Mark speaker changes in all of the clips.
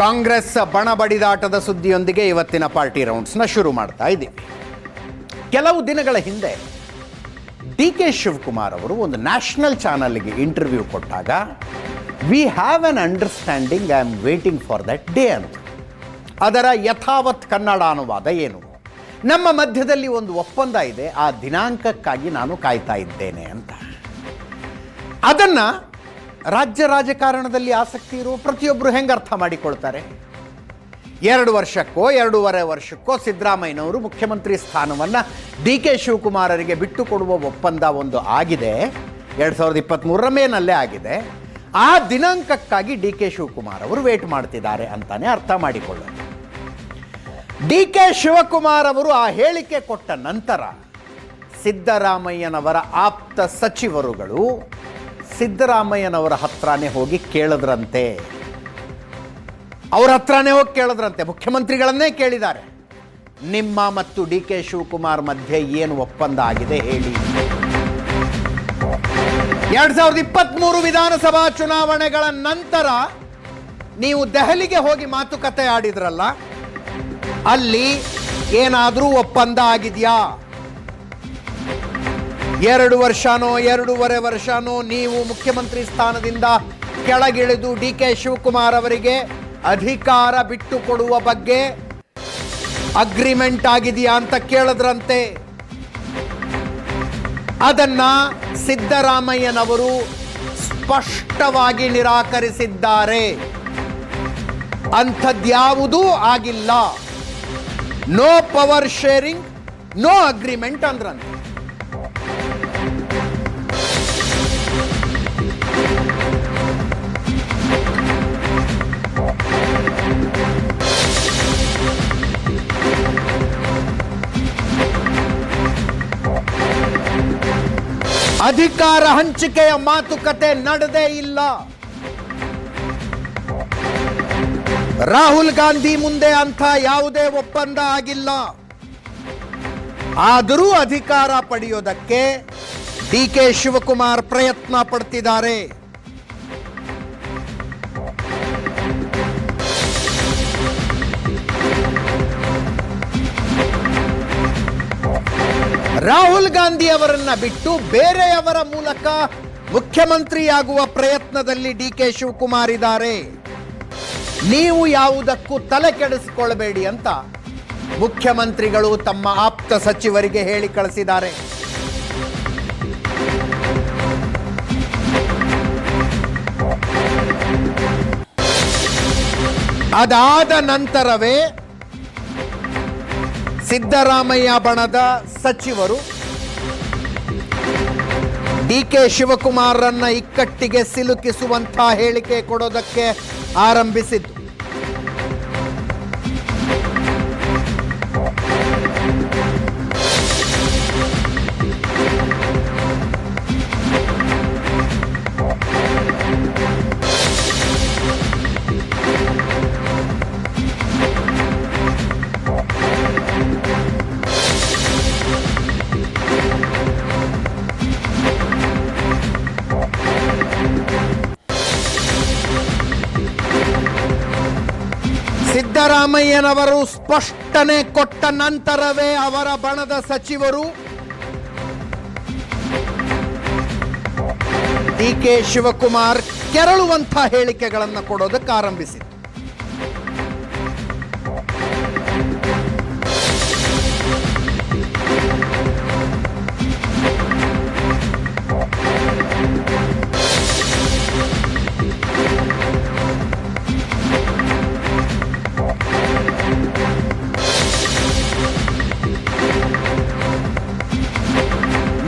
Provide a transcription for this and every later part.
Speaker 1: ಕಾಂಗ್ರೆಸ್ ಬಣ ಬಡಿದಾಟದ ಸುದ್ದಿಯೊಂದಿಗೆ ಇವತ್ತಿನ ಪಾರ್ಟಿ ರೌಂಡ್ಸ್ನ ಶುರು ಮಾಡ್ತಾ ಇದ್ದೀವಿ. ಕೆಲವು ದಿನಗಳ ಹಿಂದೆ ಡಿ ಕೆ ಶಿವಕುಮಾರ್ ಅವರು ಒಂದು ನ್ಯಾಷನಲ್ ಚಾನಲ್ಗೆ ಇಂಟರ್ವ್ಯೂ ಕೊಟ್ಟಾಗ we have an understanding I am waiting for that day ಅಂತ. ಅದರ ಯಥಾವತ್ ಕನ್ನಡ ಅನುವಾದ ಏನು? ನಮ್ಮ ಮಧ್ಯದಲ್ಲಿ ಒಂದು ಒಪ್ಪಂದ ಇದೆ, ಆ ದಿನಾಂಕಕ್ಕಾಗಿ ನಾನು ಕಾಯ್ತಾ ಇದ್ದೇನೆ ಅಂತ. ಅದನ್ನು ರಾಜ್ಯ ರಾಜಕಾರಣದಲ್ಲಿ ಆಸಕ್ತಿ ಇರುವ ಪ್ರತಿಯೊಬ್ಬರು ಹೆಂಗೆ ಅರ್ಥ ಮಾಡಿಕೊಳ್ತಾರೆ? ಎರಡು ವರ್ಷಕ್ಕೋ, ಎರಡೂವರೆ ವರ್ಷಕ್ಕೋ ಸಿದ್ದರಾಮಯ್ಯನವರು ಮುಖ್ಯಮಂತ್ರಿ ಸ್ಥಾನವನ್ನು ಡಿ ಕೆ ಶಿವಕುಮಾರರಿಗೆ ಬಿಟ್ಟುಕೊಡುವ ಒಪ್ಪಂದ ಒಂದು ಆಗಿದೆ. ಎರಡು ಸಾವಿರದ ಇಪ್ಪತ್ತ್ಮೂರರ ಮೇನಲ್ಲೇ ಆಗಿದೆ. ಆ ದಿನಾಂಕಕ್ಕಾಗಿ ಡಿ ಕೆ ಶಿವಕುಮಾರ್ ಅವರು ವೇಟ್ ಮಾಡ್ತಿದ್ದಾರೆ ಅಂತಾನೆ ಅರ್ಥ ಮಾಡಿಕೊಳ್ಳೋದು. ಡಿ ಕೆ ಶಿವಕುಮಾರ್ ಅವರು ಆ ಹೇಳಿಕೆ ಕೊಟ್ಟ ನಂತರ ಸಿದ್ದರಾಮಯ್ಯನವರ ಆಪ್ತ ಸಚಿವರುಗಳು ಸಿದ್ದರಾಮಯ್ಯನವರ ಹತ್ರನೇ ಹೋಗಿ ಕೇಳಿದ್ರಂತೆ. ಅವರ ಹತ್ರನೇ ಹೋಗಿ ಕೇಳಿದ್ರಂತೆ. ಮುಖ್ಯಮಂತ್ರಿಗಳನ್ನೇ ಕೇಳಿದ್ದಾರೆ. ನಿಮ್ಮ ಮತ್ತು ಡಿ ಕೆ ಶಿವಕುಮಾರ್ ಮಧ್ಯೆ ಏನು ಒಪ್ಪಂದ ಆಗಿದೆ ಹೇಳಿ. ಎರಡ್ ಸಾವಿರದ ಇಪ್ಪತ್ತ್ಮೂರು ವಿಧಾನಸಭಾ ಚುನಾವಣೆಗಳ ನಂತರ ನೀವು ದೆಹಲಿಗೆ ಹೋಗಿ ಮಾತುಕತೆ ಆಡಿದ್ರಲ್ಲ, ಅಲ್ಲಿ ಏನಾದರೂ ಒಪ್ಪಂದ ಆಗಿದೆಯಾ? ಎರಡು ವರ್ಷನೋ, ಎರಡೂವರೆ ವರ್ಷನೋ ನೀವು ಮುಖ್ಯಮಂತ್ರಿ ಸ್ಥಾನದಿಂದ ಕೆಳಗಿಳಿದು ಡಿ ಕೆ ಶಿವಕುಮಾರ್ ಅವರಿಗೆ ಅಧಿಕಾರ ಬಿಟ್ಟುಕೊಡುವ ಬಗ್ಗೆ ಅಗ್ರಿಮೆಂಟ್ ಆಗಿದೆಯಾ ಅಂತ ಕೇಳದ್ರಂತೆ. ಅದನ್ನ ಸಿದ್ದರಾಮಯ್ಯನವರು ಸ್ಪಷ್ಟವಾಗಿ ನಿರಾಕರಿಸಿದ್ದಾರೆ. ಅಂಥದ್ಯಾವುದೂ ಆಗಿಲ್ಲ. No power sharing, no agreement ಅಂದ್ರಂತೆ. ಅಧಿಕಾರ ಹಂಚಿಕೆಯ ಮಾತುಕತೆ ನಡೆದೇ ಇಲ್ಲ. ರಾಹುಲ್ ಗಾಂಧಿ ಮುಂದೆ ಅಂಥ ಯಾವುದೇ ಒಪ್ಪಂದ ಆಗಿಲ್ಲ. ಆದರೂ ಅಧಿಕಾರ ಪಡೆಯೋದಕ್ಕೆ ಡಿ ಕೆ ಶಿವಕುಮಾರ್ ಪ್ರಯತ್ನ ಪಡ್ತಿದ್ದಾರೆ. ರಾಹುಲ್ ಗಾಂಧಿ ಅವರನ್ನ ಬಿಟ್ಟು ಬೇರೆಯವರ ಮೂಲಕ ಮುಖ್ಯಮಂತ್ರಿಯಾಗುವ ಪ್ರಯತ್ನದಲ್ಲಿ ಡಿ ಕೆ ಶಿವಕುಮಾರ್ ಇದ್ದಾರೆ. ನೀವು ಯಾವುದಕ್ಕೂ ತಲೆ ಕೆಡಿಸಿಕೊಳ್ಳಬೇಡಿ ಅಂತ ಮುಖ್ಯಮಂತ್ರಿಗಳು ತಮ್ಮ ಆಪ್ತ ಸಚಿವರಿಗೆ ಹೇಳಿ ಕಳಿಸಿದ್ದಾರೆ. ಅದಾದ ನಂತರವೇ ಸಿದ್ದರಾಮಯ್ಯ ಬಣದ ಸಚಿವರು ಡಿ ಕೆ ಶಿವಕುಮಾರರನ್ನು ಇಕ್ಕಟ್ಟಿಗೆ ಸಿಲುಕಿಸುವಂತಹ ಹೇಳಿಕೆ ಕೊಡೋದಕ್ಕೆ ಆರಂಭಿಸಿದ್ದು. ಸಿದ್ದರಾಮಯ್ಯನವರು ಸ್ಪಷ್ಟನೆ ಕೊಟ್ಟ ನಂತರವೇ ಅವರ ಬಣದ ಸಚಿವರು ಡಿ ಕೆ ಶಿವಕುಮಾರ್ ಕೆರಳುವಂಥ ಹೇಳಿಕೆಗಳನ್ನು ಕೊಡೋದಕ್ಕೆ ಆರಂಭಿಸಿತು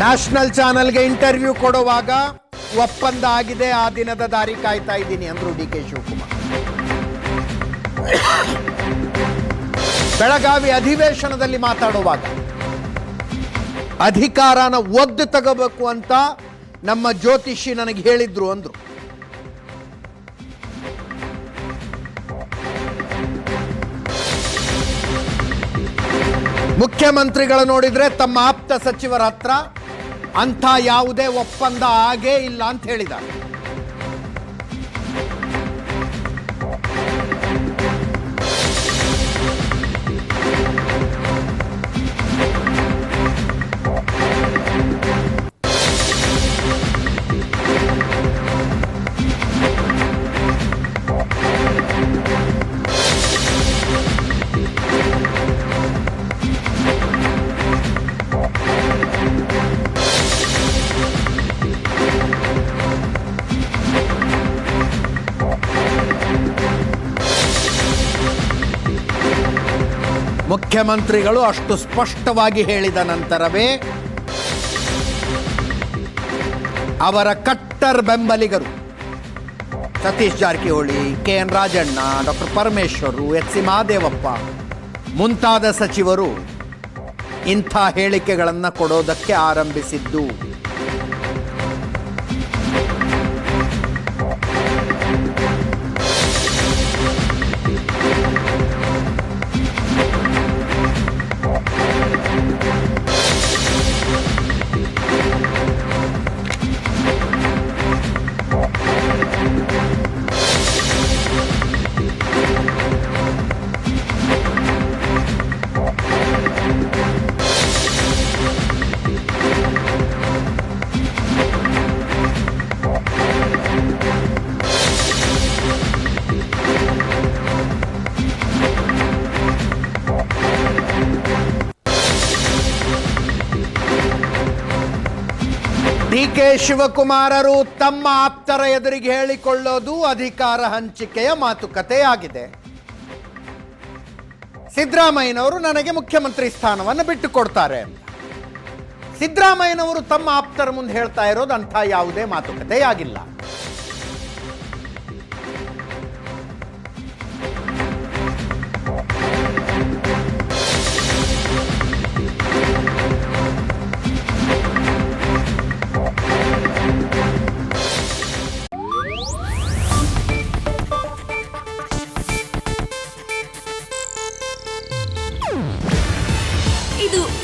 Speaker 1: ನ್ಯಾಷನಲ್ ಚಾನೆಲ್ಗೆ ಇಂಟರ್ವ್ಯೂ ಕೊಡುವಾಗ ಒಪ್ಪಂದ ಆಗಿದೆ. ಆ ದಿನದ ದಾರಿ ಕಾಯ್ತಾ ಇದ್ದೀನಿ ಅಂದ್ರು ಡಿ ಕೆ ಶಿವಕುಮಾರ್. ಬೆಳಗಾವಿ ಅಧಿವೇಶನದಲ್ಲಿ ಮಾತಾಡುವಾಗ, ಅಧಿಕಾರನ ಒದ್ದು ತಗೋಬೇಕು ಅಂತ ನಮ್ಮ ಜ್ಯೋತಿಷಿ ನನಗೆ ಹೇಳಿದ್ರು ಅಂದ್ರು. ಮುಖ್ಯಮಂತ್ರಿಗಳು ನೋಡಿದ್ರೆ ತಮ್ಮ ಆಪ್ತ ಸಚಿವರ ಹತ್ರ ಅಂಥ ಯಾವುದೇ ಒಪ್ಪಂದ ಆಗೇ ಇಲ್ಲ ಅಂತ ಹೇಳಿದ್ದಾರೆ. ಮುಖ್ಯಮಂತ್ರಿಗಳು ಅಷ್ಟು ಸ್ಪಷ್ಟವಾಗಿ ಹೇಳಿದ ನಂತರವೇ ಅವರ ಕಟ್ಟರ್ ಬೆಂಬಲಿಗರು Satish Jarkiholi K N Rajanna doctor Parameshwara, H. C. Mahadevappa, ಮುಂತಾದ ಸಚಿವರು ಇಂಥ ಹೇಳಿಕೆಗಳನ್ನು ಕೊಡೋದಕ್ಕೆ ಆರಂಭಿಸಿದ್ದು. ಡಿ ಶಿವಕುಮಾರರು ತಮ್ಮ ಆಪ್ತರ ಎದುರಿಗೆ ಹೇಳಿಕೊಳ್ಳೋದು ಅಧಿಕಾರ ಹಂಚಿಕೆಯ ಮಾತುಕತೆಯಾಗಿದೆ ಸಿದ್ದರಾಮಯ್ಯನವರು ನನಗೆ ಮುಖ್ಯಮಂತ್ರಿ ಸ್ಥಾನವನ್ನು ಬಿಟ್ಟು ಕೊಡ್ತಾರೆ ಅಂತ. ಸಿದ್ದರಾಮಯ್ಯನವರು ತಮ್ಮ ಆಪ್ತರ ಮುಂದೆ ಹೇಳ್ತಾ ಇರೋದು ಅಂಥ ಯಾವುದೇ ಮಾತುಕತೆಯಾಗಿಲ್ಲ